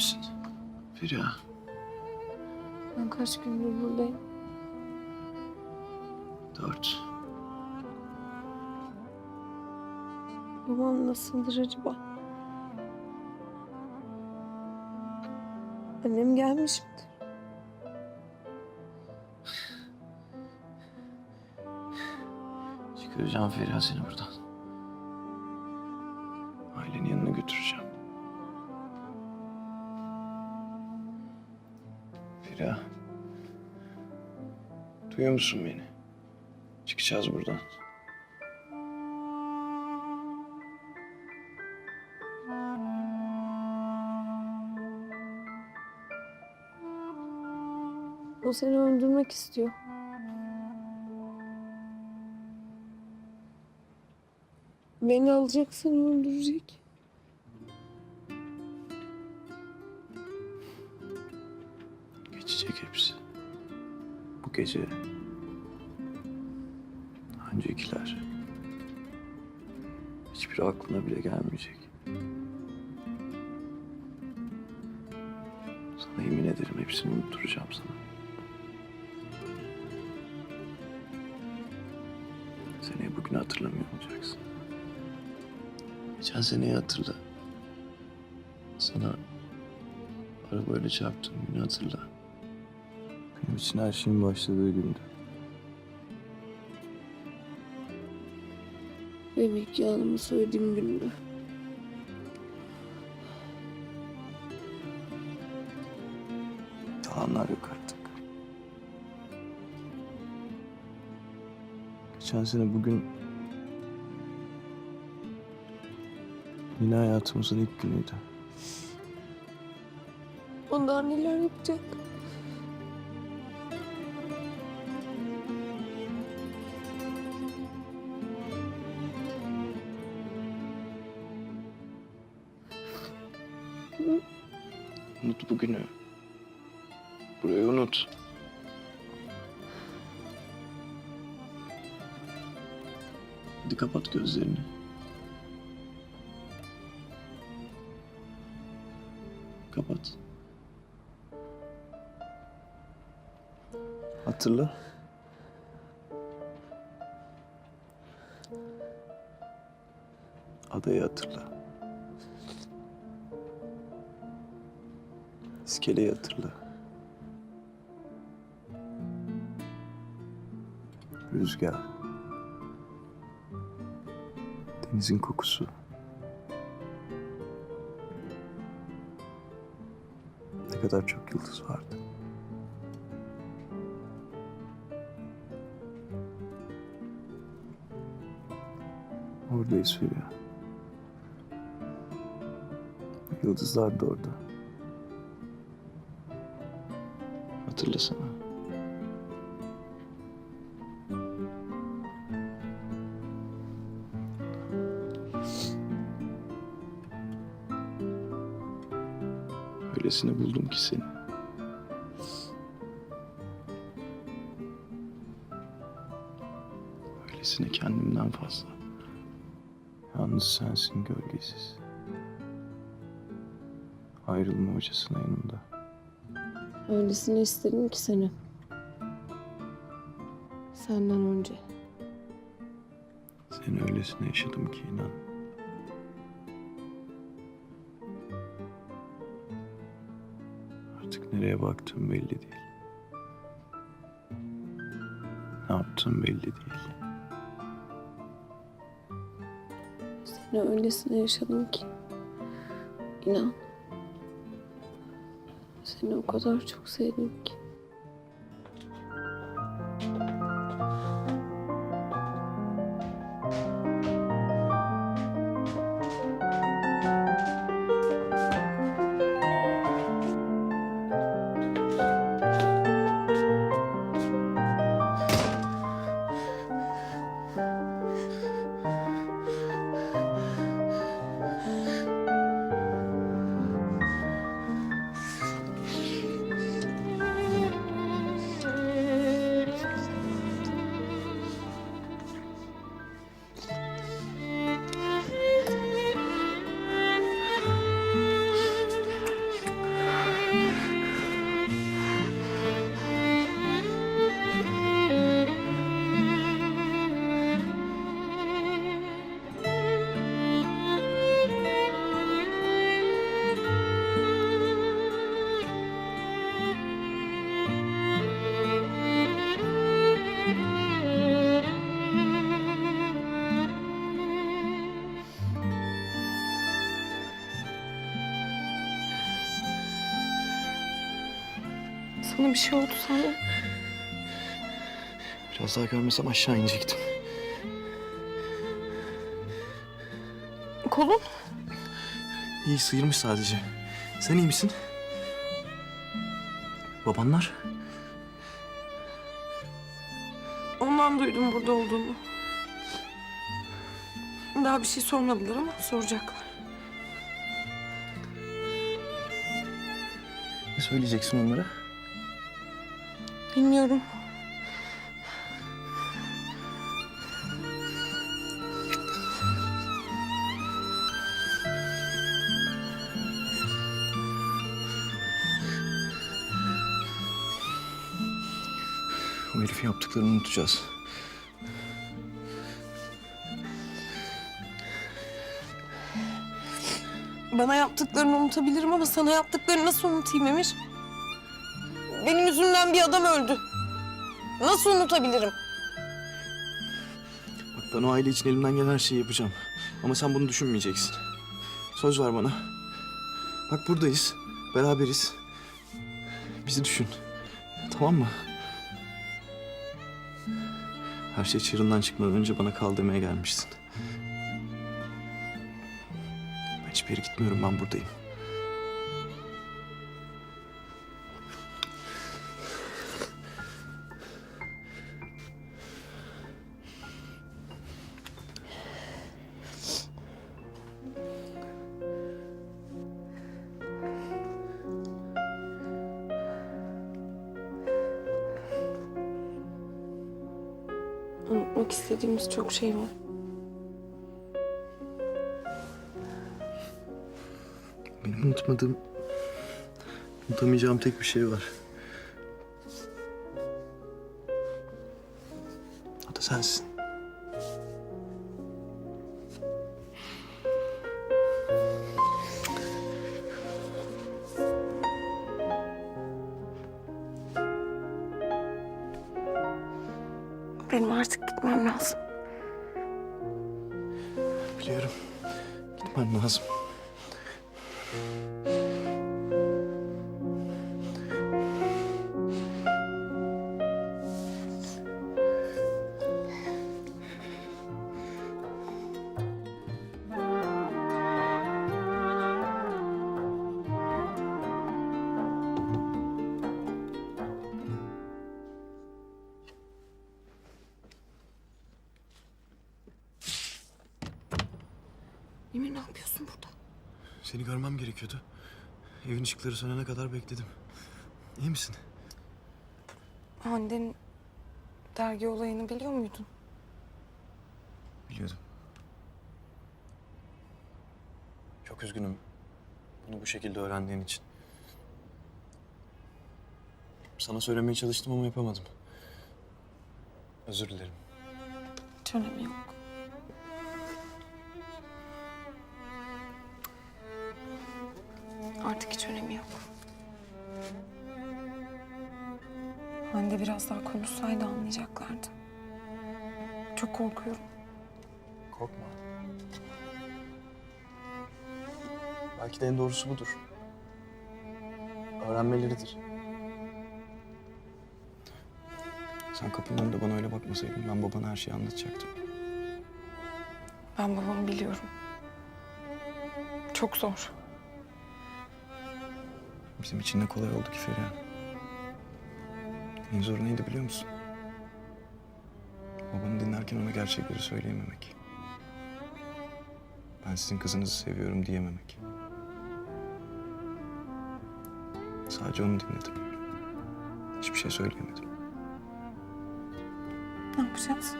misin? Feriha. Ben kaç gündür buradayım. Dört. Babam nasıldır acaba? Annem gelmiş midir? Çıkaracağım Feriha seni buradan. Duyuyor musun beni? Çıkacağız buradan. O seni öldürmek istiyor. Beni alacak seni öldürecek. Geçecek hepsi. Gece. Öncekiler. Hiçbiri aklına bile gelmeyecek. Sana yemin ederim hepsini unutturacağım sana. Seneye bugünü hatırlamıyor olacaksın. Geçen seneyi hatırla. Sana arabayla çarptığım günü hatırla. İçin her şeyin başladığı gündü. Benim ilk yalanımı söylediğim gündü. Yalanlar yok artık. Geçen sene bugün yine hayatımızın ilk günüydü. Onlar neler yapacak? Bugünü. Burayı unut. Hadi kapat gözlerini. Kapat. Hatırla. Adayı hatırla. İskeleyi hatırla. Rüzgar. Denizin kokusu. Ne kadar çok yıldız vardı. Oradayız Feriha. Yıldızlar da orada. Hatırlasana. Öylesine buldum ki seni. Öylesine kendimden fazla. Yalnız sensin gölgesiz. Ayrılma hocasına yanımda. Öylesini istedim ki seni. Senden önce. Seni öylesine yaşadım ki inan. Artık nereye baktığım belli değil. Ne yaptığım belli değil. Seni öylesine yaşadım ki. İnan. Seni o kadar çok sevdim ki. Sana bir şey oldu sana. Biraz daha görmesem aşağı inecektim. Kolun? İyi sıyırmış sadece. Sen iyi misin? Babanlar? Ondan duydum burada olduğunu. Daha bir şey sormadılar ama soracaklar. Ne söyleyeceksin onlara? Bilmiyorum. O herifin yaptıklarını unutacağız. Bana yaptıklarını unutabilirim ama sana yaptıklarını nasıl unutayım Emir? Benim yüzümden bir adam öldü. Nasıl unutabilirim? Bak ben o aile için elimden gelen her şeyi yapacağım. Ama sen bunu düşünmeyeceksin. Söz ver bana. Bak buradayız. Beraberiz. Bizi düşün. Tamam mı? Her şey çığırından çıkmadan önce bana kal demeye gelmişsin. Ben hiçbir yere gitmiyorum. Ben buradayım. Unutmak istediğimiz çok şey var. Benim unutmadığım, unutamayacağım tek bir şey var. O da sensin. Benim artık gitmem lazım. Biliyorum. Gitmen lazım. Yapıyorsun burada? Seni görmem gerekiyordu. Evin ışıkları sönene kadar bekledim. İyi misin? Hande'nin dergi olayını biliyor muydun? Biliyordum. Çok üzgünüm. Bunu bu şekilde öğrendiğin için. Sana söylemeye çalıştım ama yapamadım. Özür dilerim. Hiç önemi yok. Artık hiç önemi yok. Hande biraz daha konuşsaydı anlayacaklardı. Çok korkuyorum. Korkma. Belki de en doğrusu budur. Öğrenmeleridir. Sen kapının önünde bana öyle bakmasaydın ben babana her şeyi anlatacaktım. Ben babamı biliyorum. Çok zor. Bizim için ne kolay oldu ki Feriha. En zoru neydi biliyor musun? Babanı dinlerken ona gerçekleri söyleyememek. Ben sizin kızınızı seviyorum diyememek. Sadece onu dinledim. Hiçbir şey söyleyemedim. Ne yapacağız?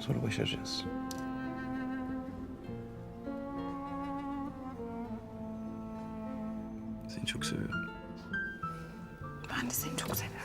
Sonra başaracağız. Çok seviyorum. Ben de seni çok seviyorum.